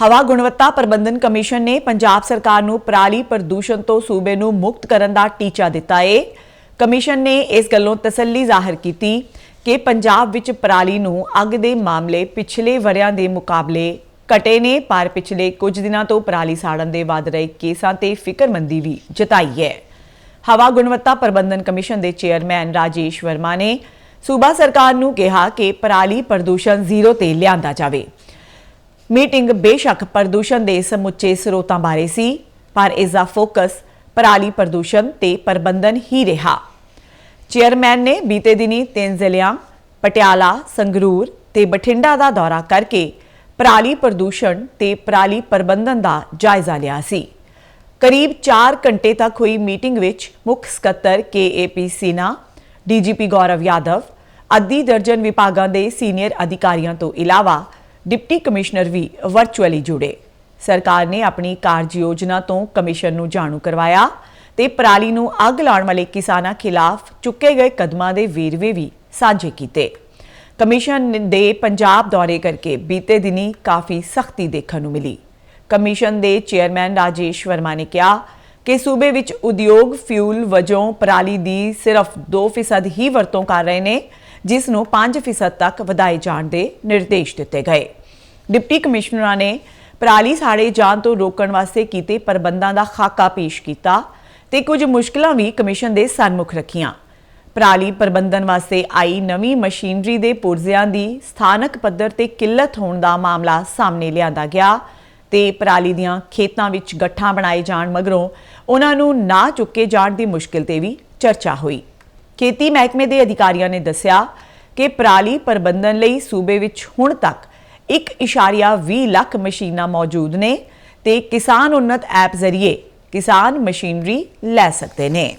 ਹਵਾ ਗੁਣਵੱਤਾ ਪ੍ਰਬੰਧਨ ਕਮਿਸ਼ਨ ਨੇ ਪੰਜਾਬ ਸਰਕਾਰ ਨੂੰ ਪਰਾਲੀ ਪ੍ਰਦੂਸ਼ਣ ਤੋਂ ਸੂਬੇ ਨੂੰ ਮੁਕਤ ਕਰਨ ਦਾ ਟੀਚਾ ਦਿੱਤਾ ਏ। ਕਮਿਸ਼ਨ ਨੇ ਇਸ ਗੱਲੋਂ ਤਸੱਲੀ ਜ਼ਾਹਰ ਕੀਤੀ ਕਿ ਪੰਜਾਬ ਵਿੱਚ ਪਰਾਲੀ ਨੂੰ ਅੱਗ ਦੇ ਮਾਮਲੇ ਪਿਛਲੇ ਵਰਿਆਂ ਦੇ ਮੁਕਾਬਲੇ ਘਟੇ ਨੇ, ਪਰ ਪਿਛਲੇ ਕੁਝ ਦਿਨਾਂ ਤੋਂ ਪਰਾਲੀ ਸਾੜਨ ਦੇ ਵੱਧ ਰਹੇ ਕੇਸਾਂ ਤੇ ਫਿਕਰਮੰਦੀ ਵੀ ਜਤਾਈ ਹੈ। ਹਵਾ ਗੁਣਵੱਤਾ ਪ੍ਰਬੰਧਨ ਕਮਿਸ਼ਨ ਦੇ ਚੇਅਰਮੈਨ ਰਾਜੇਸ਼ ਵਰਮਾ ਨੇ ਸੂਬਾ ਸਰਕਾਰ ਨੂੰ ਕਿਹਾ ਕਿ ਪਰਾਲੀ ਪ੍ਰਦੂਸ਼ਣ ਜ਼ੀਰੋ ਤੇ ਲਿਆਂਦਾ ਜਾਵੇ। ਮੀਟਿੰਗ ਬੇਸ਼ੱਕ ਪ੍ਰਦੂਸ਼ਣ ਦੇ ਸਮੁੱਚੇ ਸਰੋਤਾਂ ਬਾਰੇ ਸੀ, ਪਰ ਇਸ ਦਾ ਫੋਕਸ ਪਰਾਲੀ ਪ੍ਰਦੂਸ਼ਣ ਤੇ ਪ੍ਰਬੰਧਨ ਹੀ ਰਿਹਾ। ਚੇਅਰਮੈਨ ਨੇ ਬੀਤੇ ਦਿਨੀ ਤਿੰਨ ਜ਼ਿਲ੍ਹਿਆਂ, ਪਟਿਆਲਾ, ਸੰਗਰੂਰ ਤੇ ਬਠਿੰਡਾ ਦਾ ਦੌਰਾ ਕਰਕੇ ਪਰਾਲੀ ਪ੍ਰਦੂਸ਼ਣ ਤੇ ਪਰਾਲੀ ਪ੍ਰਬੰਧਨ ਦਾ ਜਾਇਜ਼ਾ ਲਿਆ ਸੀ। ਕਰੀਬ 4 ਘੰਟੇ ਤੱਕ ਹੋਈ ਮੀਟਿੰਗ ਵਿੱਚ ਮੁੱਖ ਸਕੱਤਰ ਕੇਏਪੀ ਸੀਨਾ ਡੀਜੀਪੀ ਗੌਰਵ ਯਾਦਵ, ਅੱਧੀ ਦਰਜਨ ਵਿਭਾਗਾਂ ਦੇ ਸੀਨੀਅਰ ਅਧਿਕਾਰੀਆਂ ਤੋਂ ਇਲਾਵਾ ਡਿਪਟੀ ਕਮਿਸ਼ਨਰ ਵੀ ਵਰਚੁਅਲੀ ਜੁੜੇ। ਸਰਕਾਰ ਨੇ ਆਪਣੀ ਕਾਰਜ ਯੋਜਨਾ ਤੋਂ ਕਮਿਸ਼ਨ ਨੂੰ ਜਾਣੂ ਕਰਵਾਇਆ ਤੇ ਪਰਾਲੀ ਨੂੰ ਅੱਗ ਲਾਉਣ ਵਾਲੇ ਕਿਸਾਨਾਂ ਖਿਲਾਫ ਚੁੱਕੇ ਗਏ ਕਦਮਾਂ ਦੇ ਵੇਰਵੇ ਵੀ ਸਾਂਝੇ ਕੀਤੇ। ਕਮਿਸ਼ਨ ਦੇ ਪੰਜਾਬ ਦੌਰੇ ਕਰਕੇ ਬੀਤੇ ਦਿਨੀ ਕਾਫੀ ਸਖਤੀ ਦੇਖਣ ਨੂੰ ਮਿਲੀ। ਕਮਿਸ਼ਨ ਦੇ ਚੇਅਰਮੈਨ ਰਾਜੇਸ਼ ਵਰਮਾ ਨੇ ਕਿਹਾ ਕਿ ਸੂਬੇ ਵਿੱਚ ਉਦਯੋਗ, ਫਿਊਲ ਵਜੋਂ ਪਰਾਲੀ ਦੀ ਸਿਰਫ 2% ਹੀ ਵਰਤੋਂ ਕਰ ਰਹੇ ਨੇ। ਜਿਸ ਨੂੰ 5% ਤੱਕ ਵਧਾਏ ਜਾਣ ਦੇ ਨਿਰਦੇਸ਼ ਦਿੱਤੇ ਗਏ। ਡਿਪਟੀ ਕਮਿਸ਼ਨਰਾਂ ਨੇ ਪਰਾਲੀ ਸਾੜੇ ਜਾਣ ਤੋਂ ਰੋਕਣ ਵਾਸਤੇ ਕੀਤੇ ਪ੍ਰਬੰਧਾਂ ਦਾ ਖਾਕਾ ਪੇਸ਼ ਕੀਤਾ ਤੇ ਕੁਝ ਮੁਸ਼ਕਲਾਂ ਵੀ ਕਮਿਸ਼ਨ ਦੇ ਸਨਮੁਖ ਰੱਖੀਆਂ। ਪਰਾਲੀ ਪ੍ਰਬੰਧਨ ਵਾਸਤੇ ਆਈ ਨਵੀਂ ਮਸ਼ੀਨਰੀ ਦੇ ਪੁਰਜ਼ਿਆਂ ਦੀ ਸਥਾਨਕ ਪੱਧਰ ਤੇ ਕਿੱਲਤ ਹੋਣ ਦਾ ਮਾਮਲਾ ਸਾਹਮਣੇ ਲਿਆਂਦਾ ਗਿਆ ਤੇ ਪਰਾਲੀ ਦੀਆਂ ਖੇਤਾਂ ਵਿੱਚ ਗੱਠਾਂ ਬਣਾਏ ਜਾਣ ਮਗਰੋਂ ਉਹਨਾਂ ਨੂੰ ਨਾ ਚੁੱਕੇ ਜਾਣ ਦੀ ਮੁਸ਼ਕਿਲ ਤੇ ਵੀ ਚਰਚਾ ਹੋਈ। ਖੇਤੀ ਮਹਿਕਮੇ ਦੇ ਅਧਿਕਾਰੀਆਂ ਨੇ ਦੱਸਿਆ ਕਿ ਪਰਾਲੀ ਪ੍ਰਬੰਧਨ ਲਈ ਸੂਬੇ ਵਿੱਚ ਹੁਣ ਤੱਕ 1.20 ਲੱਖ ਮਸ਼ੀਨਾਂ ਮੌਜੂਦ ਨੇ ਤੇ ਕਿਸਾਨ ਉન્નਤ ਐਪ ਜ਼ਰੀਏ ਕਿਸਾਨ ਮਸ਼ੀਨਰੀ ਲੈ ਸਕਦੇ ਨੇ।